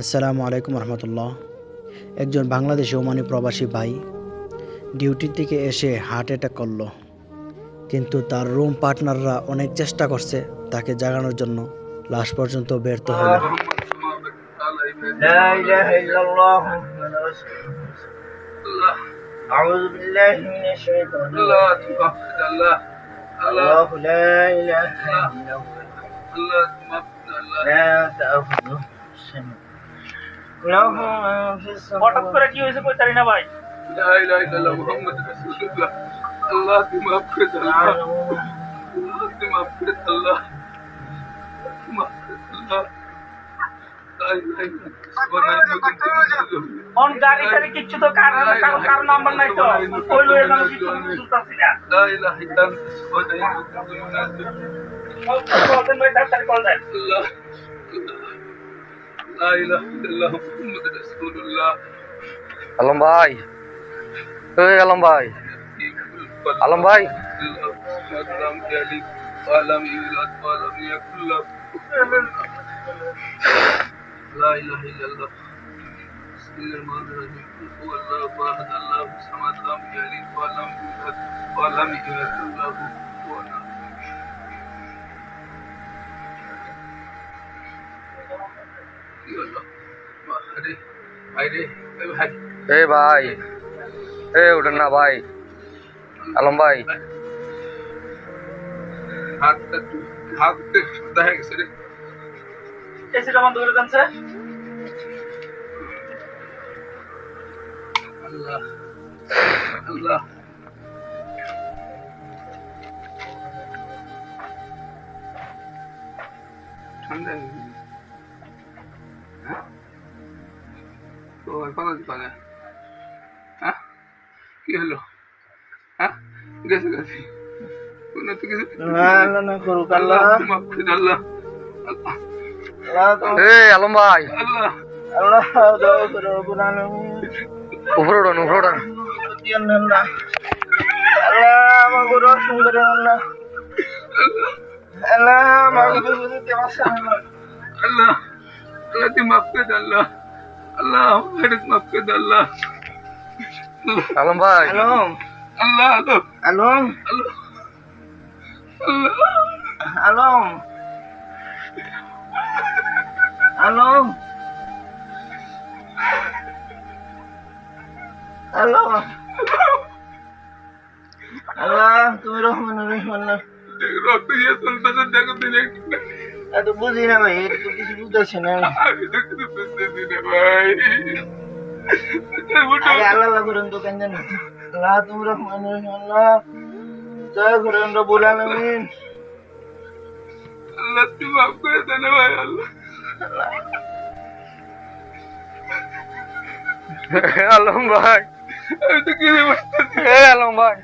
আসসালামু আলাইকুম রহমতুল্লাহ একজন বাংলাদেশি ওমানি প্রবাসী ভাই ডিউটির থেকে এসে হার্ট অ্যাটাক করলো কিন্তু তার রুম পার্টনাররা অনেক চেষ্টা করছে তাকে জাগানোর জন্য লাশ পর্যন্ত ব্যর্থ হলো لا إله إلا الله محمد رسول الله أعوذ بالله من الشيطان الرجيم الله لا إله إلا هو لا تأخذه سنة له من في হঠাৎ করে কি হয়েছে কই না ভাই। لا তো কার কার নাম্বার নাই তো। কিছু আলম ভাই ওই আলম ভাই আলম ভাই আলম ইয়ালি আলম ইউলাদ আলম ইয়াকুল্লাহ لا اله الا الله بسم الله الرحمن الرحيم قل هو الله احد الله الصمد لم يلد ولم يولد ولم يكن له كفوا احد এ ভাই এ উঠেন না ভাই। আলম ভাই। হাতটা হাতটা দেখা গেছে রে এসিটা বন্ধ করে দেন স্যার। আল্লাহ। আল্লাহ। ঠান্ডা হ্যাঁ? কি হলো? হ্যাঁ? গেছে গেছে। কোনো তো কিছু না আল্লাহ আল্লাহ। এই আলম ভাই। আল্লাহ। দাও করো গুনাহ উপরে ওড়ান উপরে ওড়ান আল্লাহ আমার গুরু সুন্দর আল্লাহ আল্লাহ। মাফ করে আল্লাহ। আল্লাহ আল্লাহ আমাকে মাফ করে দে আল্লাহ। আলম ভাই। Alom আল্লাহ আল্লাহ Alom আল্লাহ আল্লাহ। Alom Alom Alom Allah তুমি রহমান রহিম আল্লাহ। রক্ত দিয়ে চলতেছে দেখো একটু এত বুঝি না ভাই এটা তো কিছু বুঝতেছি না। আমি তো কিছু বুঝতেছি না ভাই। আরে আল্লাহ করেন তো কেন জানি? আল্লাহ তুমি রহমান আল্লাহ। জয় করেন আলামিন আল্লাহ তুই মাফ করে দে না ভাই আল্লাহ। আলম ভাই। আমি তো কিছু বুঝতেছি আলম ভাই।